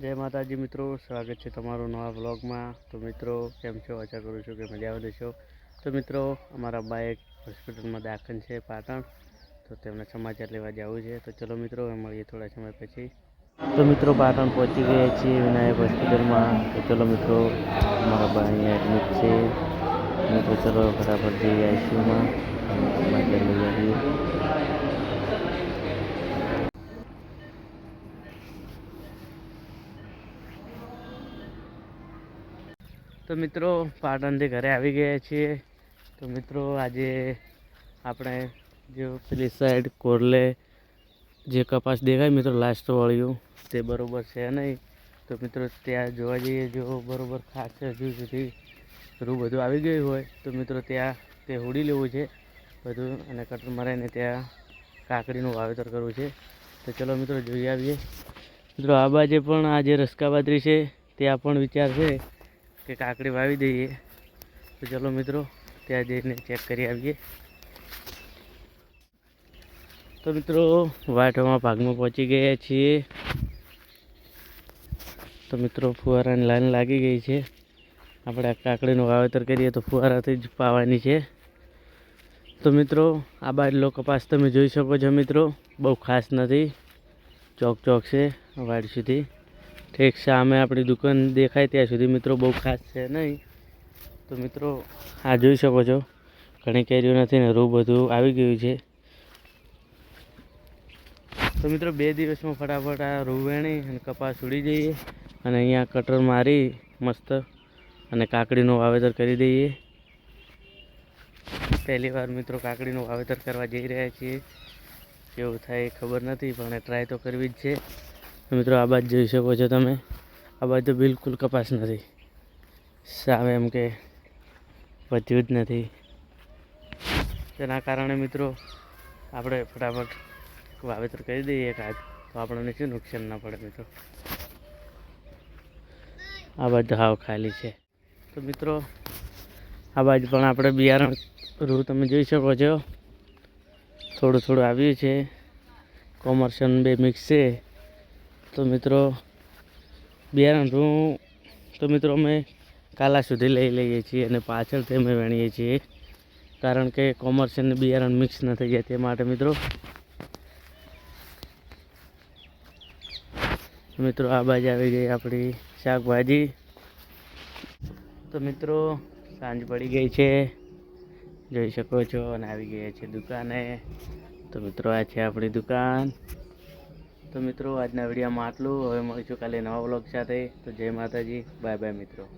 જય માતાજી મિત્રો, સ્વાગત છે તમારું નવા વ્લોગમાં. તો મિત્રો, કેમ છો? આશા કરું છું કે મજા મજામાં દેશો તો મિત્રો, અમારા બાઈક હોસ્પિટલમાં દાખલ છે પાટણ. તો તેમને સમાચાર લેવા જવું છે. તો ચલો મિત્રો મળીએ થોડા સમય પછી. તો મિત્રો, પાટણ પહોંચી ગયા છીએ વિનાયક હોસ્પિટલમાં. તો ચલો મિત્રો, અમારા બા અહીંયા એડમિટ છે. મિત્રો, ચલો ફટાફટ જઈએ આઈસીયુમાં સમાચાર લઈ આવીએ તો મિત્રો, પાટણથી ઘરે આવી ગયા છીએ. તો મિત્રો, આજે આપણે જો પેલી સાઈડ કોરલે જે કપાસ દેખાય મિત્રો લાસ્ટ વાળ્યું, તે બરોબર છે નહીં. તો મિત્રો, ત્યાં જોવા જઈએ જો બરોબર ખાસ હજુ સુધી રૂ બધું આવી ગયું હોય, તો મિત્રો, ત્યાં તે હોડી લેવું છે બધું અને કટર મરાઈને ત્યાં કાકડીનું વાવેતર કરવું છે. તો ચલો મિત્રો જોઈ આવીએ. મિત્રો, આ બાજુ પણ આ જે રસકાબાદરી છે, ત્યાં પણ વિચાર છે. કે કાકડી વાવી દઈએ. તો ચલો મિત્રો, ત્યાં જઈને ચેક કરી આવીએ. તો મિત્રો વાટોમાં ભાગમાં પહોંચી ગયા છીએ. તો મિત્રો, ફુવારાની લાઈન લાગી ગઈ છે. આપણે કાકડીનું વાવેતર કરીએ તો ફુવારાથી જ પાવાની છે. તો મિત્રો, આ બાજલો કપાસ તમે જોઈ શકો છો મિત્રો. બહુ ખાસ નથી. ચોક ચોક છે વાડ સુધી. ઠીક સામે આપણી દુકાન દેખાય ત્યાં સુધી મિત્રો બહુ ખાસ છે નહીં. તો મિત્રો, આ જોઈ શકો છો, ઘણી કેરીઓ નથી ને રૂ બધું આવી ગયું છે. તો મિત્રો, બે દિવસમાં ફટાફટ આ રૂ વેણી અને કપાસ ઉડી જઈએ અને અહીંયા કટર મારી મસ્ત અને કાકડીનું વાવેતર કરી દઈએ. પહેલી વાર મિત્રો કાકડીનું વાવેતર કરવા જઈ રહ્યા છીએ. કેવું થાય ખબર નથી, પણ ટ્રાય તો કરવી જ છે. મિત્રો આ બાજુ જોઈ શકો છો તમે. આ બાજુ બિલકુલ કપાસ નથી. સાવ એમ કે વધ્યું જ નથી. તેના કારણે મિત્રો આપણે ફટાફટ વાવેતર કરી દઈએ એકાદ તો આપણને શું નુકસાન ના પડે મિત્રો. આ બાજુ હાવ ખાલી છે. તો મિત્રો, આ બાજુ પણ આપણે બિયારણ રૂ તમે જોઈ શકો છો. થોડું થોડું આવ્યું છે. કોમર્શન બે મિક્સ છે. તો મિત્રો, બિયારણ રૂ, તો મિત્રો અમે કાલા સુધી લઈ લઈએ છીએ અને પાછળથી અમે વેણીએ છીએ. કારણ કે કોમર્સ અને બિયારણ મિક્સ ન થઈ જાય તે માટે મિત્રો. મિત્રો, આ બાજુ આવી ગઈ આપણી શાકભાજી. તો મિત્રો, સાંજ પડી ગઈ છે. જોઈ શકો છો અને આવી ગયા છે દુકાને. તો મિત્રો, આ છે આપણી દુકાન. તો મિત્રો, આજના વિડીયોમાં આટલું. હવે મળીશું કાલે નવા બ્લોગ સાથે. તો જય માતાજી. બાય બાય મિત્રો.